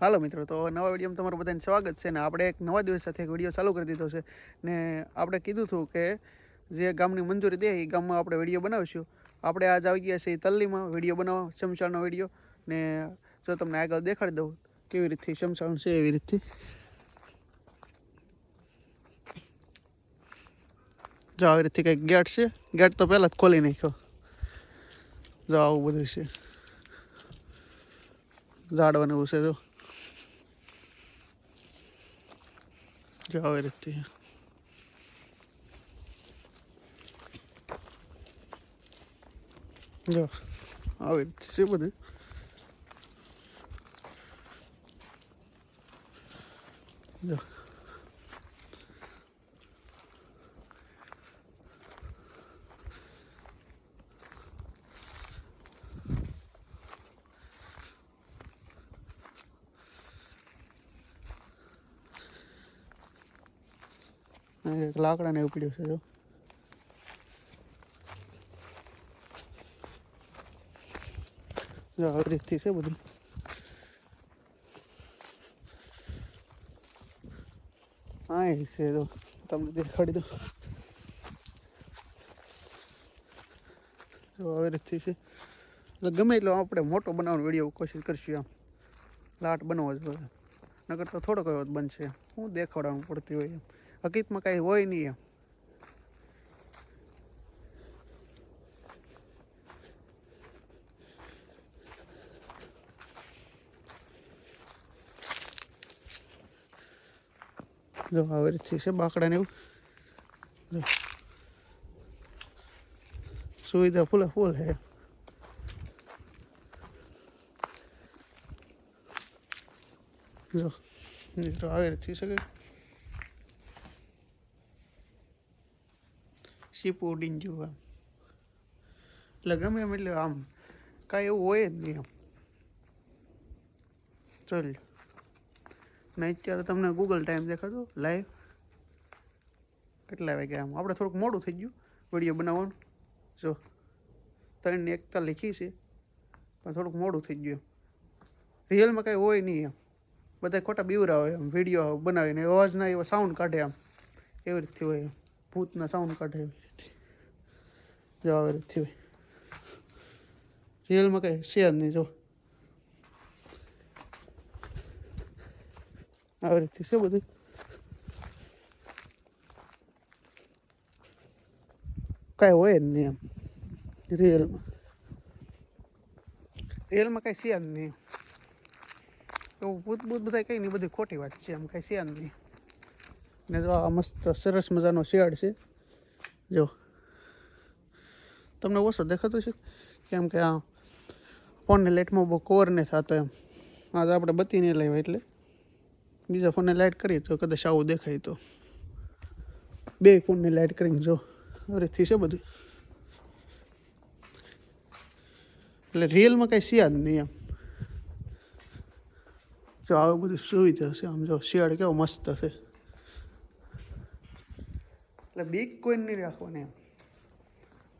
હાલો મિત્રો, તો નવા વિડીયોમાં તમારું બધાને સ્વાગત છે ને આપણે એક નવા દિવસ સાથે એક વીડિયો ચાલુ કરી દીધો છે. ને આપણે કીધું હતું કે જે ગામની મંજૂરી દે એ ગામમાં આપણે વીડિયો બનાવીશું. આપણે આજ આવી ગયા છીએ તલ્લીમાં, વીડિયો બનાવવા શમશાનનો વીડિયો. ને જો તમને આગળ દેખાડી દઉં, કેવી રીતથી શમશાન છે એવી રીતથી. જો આવી રીતથી કંઈક ગેટ છે, ગેટ તો પહેલાં જ ખોલી નાખ્યો. જો આવું બધું છે. ઝાડવાનું એવું છે, જો. જો આવી રીતથી જો આવી રીતે છે બધું. જો. એક લાકડાને એવું છે, જો. જો આવી રીતથી છે બધું. હા એ છે તો તમને દેખાડી દો જો આવી રીતથી છે. એટલે ગમે એટલો આપણે મોટો બનાવવાનો વીડિયો કોશિશ કરશું આમ લાટ બનાવવો જ નકર તો થોડોક એવો જ બનશે. હું દેખાડવાનું પડતી હોય એમ. હકીકતમાં કાંઈ હોય નહીં એમ. જો આવી રીતથી છે બાકડા ને એવું સુવિધા ફૂલે, ફૂલ હે જો આવી રીતથી શકે સીપ ઉડીને જોવા. એટલે ગમે એમ એટલે આમ, કાંઈ એવું હોય જ નહીં આમ ચાલ. ને અત્યારે તમને ગૂગલ ટાઈમ દેખાડો લાઈવ કેટલા વાગ્યા આમ? આપણે થોડુંક મોડું થઈ ગયું વીડિયો બનાવવાનું. જો, ત્રણ એકતા લખી છે, પણ થોડુંક મોડું થઈ ગયું રિયલમાં કાંઈ હોય નહીં એમ. બધા ખોટા બીવરા હોય એમ વીડિયો બનાવીને, અવાજના એવા સાઉન્ડ કાઢે આમ. એવી રીતથી હોય એમ. ભૂતના સાઉન્ડ કાઢે એવી રીતે. જો આવી રીતે હોય રિયલમાં કાંઈ છે જ નહીં જો આવી રીતથી છે બધું. કાંઈ હોય જ નહીં એમ રિયલમાં રિયલમાં કાંઈ છે જ નહીં. એવું ભૂત ભૂત બધા કંઈ નહીં, બધી ખોટી વાત છે એમ, કાંઈ છે જ નહીં. ને જો આ મસ્ત સરસ મજાનો શિયાળ છે. જો. તમને ઓછો દેખાતો છે? કેમ કે આ ફોનની લાઇટમાં બહુ કવર નહીં થતો એમ. આજે આપણે બત્તી નહીં લાવ્યા એટલે. બીજા ફોનને લાઇટ કરીએ તો કદાચ આવું દેખાય તો. બે ફોનની લાઇટ કરીને જો. રીતથી છે બધું. એટલે રિયલમાં કાંઈ શિયાળ નહીં એમ. જો, આવું બધું સુવિધા છે આમ જો. શિયાળ કેવો મસ્ત છે. એટલે બીક કોઈ નહીં રાખવાની એમ.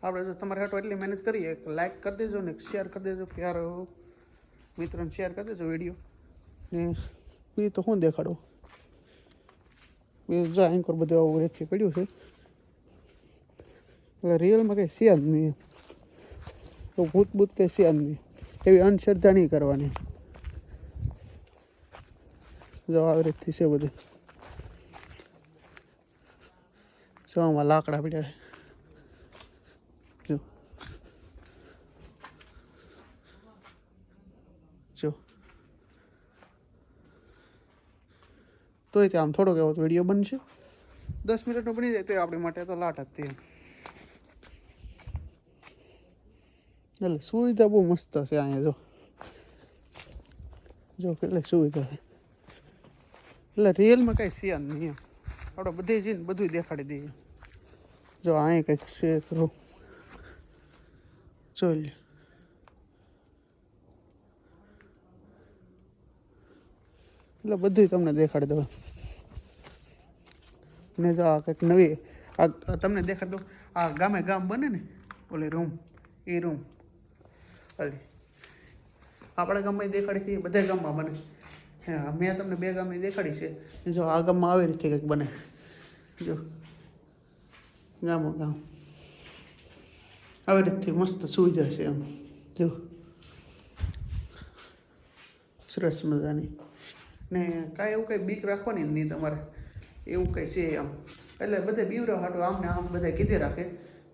આપણે જો તમારે હાટો એટલી મહેનત કરીએ કે લાઈક કરી દેજો ને શેર કરી દેજો, પ્યાર મિત્રોને શેર કરી દેજો વીડિયો ને બીજું તો શું દેખાડો? બીજું જો એન્કર બધું આવું રેતથી પડ્યું છે. એટલે રિયલમાં કંઈ છે જ નહીં તો ભૂત ભૂત કંઈ છે જ નહીં. એવી અંધશ્રદ્ધા નહીં કરવાની. જો આવી રીતથી છે બધું. જો લાકડા પડ્યા જો. જો. તોય તે આમ થોડોક એવો વીડિયો બનશે. દસ મિનિટનો બની જાય તો આપણી માટે તો લાટ જ તે એટલે સુવિધા બહુ મસ્ત છે અહીંયા જો. જો કેટલી સુવિધા છે. એટલે રિયલમાં કાંઈ સિયાન નહીં એમ. આપણે બધે જઈને બધું દેખાડી દઈએ. જો અહીં કંઈક છે ખરું લે એટલે બધું તમને દેખાડી દઉં. ને જો આ કંઈક નવી, આ તમને દેખાડી દઉં. આ ગામે ગામ બને ને, ઓલી રૂમ, એ રૂમ. અલી આપણા ગામમાં દેખાડી છે બધા ગામમાં બને. હા, મેં તમને બે ગામની દેખાડી છે. જો આ ગામમાં આવી રીતે કંઈક બને. જો. ગામો ગામ આવી રીતથી મસ્ત સુવિધા છે એમ જો સરસ મજાની ને કાંઈ એવું કંઈ બીક રાખવાની જ નહીં તમારે એવું કંઈ છે આમ એટલે બધે બીવરા હાટું આમને આમ બધા કીધે રાખે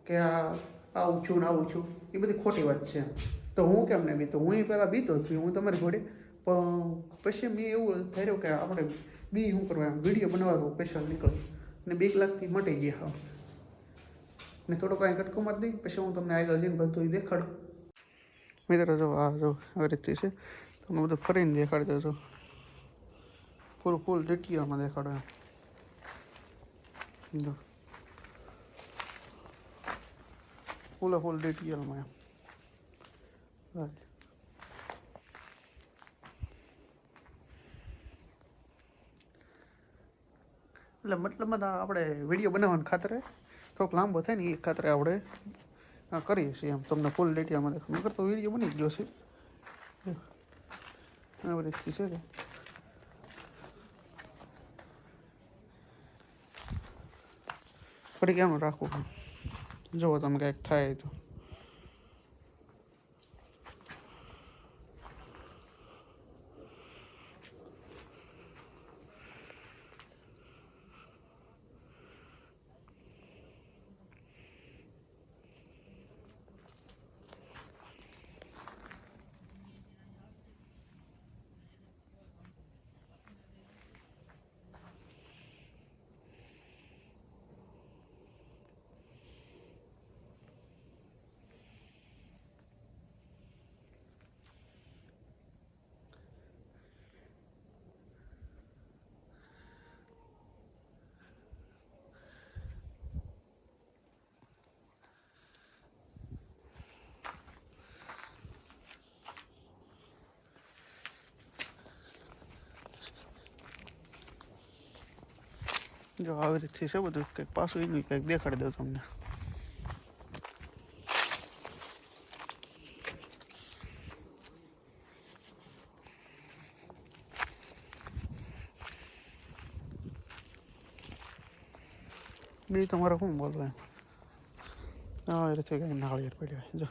કે આ આવું છું ને આવું છું એ બધી ખોટી વાત છે તો હું કેમ ને બીતો હું પહેલાં બીતો જ હું તમારી જોડે પણ પછી મેં એવું ધાર્યું કે આપણે બી શું કરવા વીડિયો બનાવવાનો સ્પેશિયલ નીકળ્યો ને બીક લાગતી મટી ગયા હા ને થોડો કાંઈ કટકો મારી દઈ પછી હું તમને આગળ જઈને બધું દેખાડું. મિત્રો, જો આ જો આવી રીતે છે. તમને બધું ફરીને દેખાડી દેજો ફૂલ ફૂલ ડિટેલમાં દેખાડો એમ. જો. ફૂલે ફૂલ ડિટેલમાં એમ. એટલે મતલબમાં આપણે વીડિયો બનાવવાની ખાતરે થોડોક લાંબો થાય ને એ ખાતરે આપણે કરીએ છીએ એમ. તમને ફૂલ ડિટેલમાં દેખાડું નકર તો વીડિયો બની ગયો છે. આ રીતથી છે ફરી કેમ રાખવું? જુઓ તમે કંઈક થાય તો. જો આવી રીતથી છે બધું, કંઈક પાછું એનું કંઈક દેખાડી દઉં તમને. બી તમારે શું બોલવું એમ? આવી રીતે કંઈક નાળિયેર પડ્યા જો.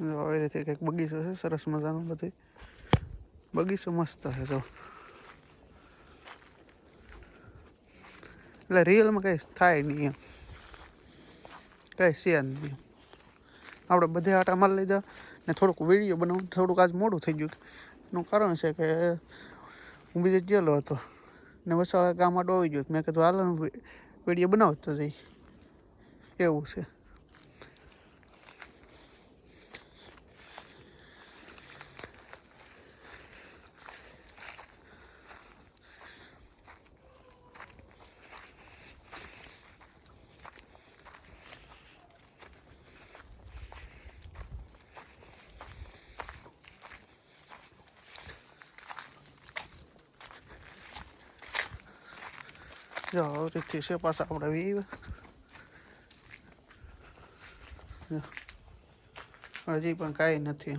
આવી રીતે કંઈક બગીચો છે, સરસ મજાનો બધી બગીચો મસ્ત છે, જો. એટલે રિયલમાં કંઈ થાય નહીં એમ. કંઈ છે નહીં આપણે બધે આટા મારી લીધા ને થોડુંક વીડિયો બનાવું, થોડુંક આજ મોડું થઈ ગયું. એનું કારણ છે કે હું બીજે ગયેલો હતો ને વસાવા ગામ આટો આવી ગયો. મેં કીધું, હાલ વીડિયો બનાવતો જઈ. એવું છે. જો રીતથી છે પાછા આપણે વી હજી પણ કાંઈ નથી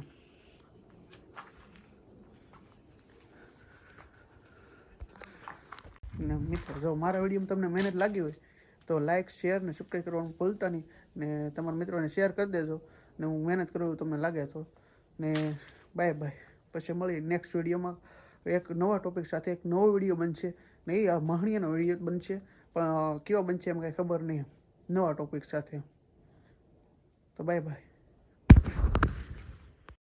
ને મિત્રો જો, મારા વિડીયોમાં તમને મહેનત લાગી હોય, તો લાઇક શેર ને સબસ્ક્રાઈબ કરવાનું ભૂલતા નહીં. ને તમારા મિત્રોને શેર કરી દેજો, ને હું મહેનત કરું તમને લાગે તો. ને બાય બાય પછી મળીએ નેક્સ્ટ વિડીયોમાં એક નવા ટોપિક સાથે એક નવો વીડિયો બનશે. ને એ મહણીયાનો વીડિયો બનશે. પણ કેવો બનશે એમ કાંઈ ખબર નહીં. નવા ટોપિક સાથે. તો બાય બાય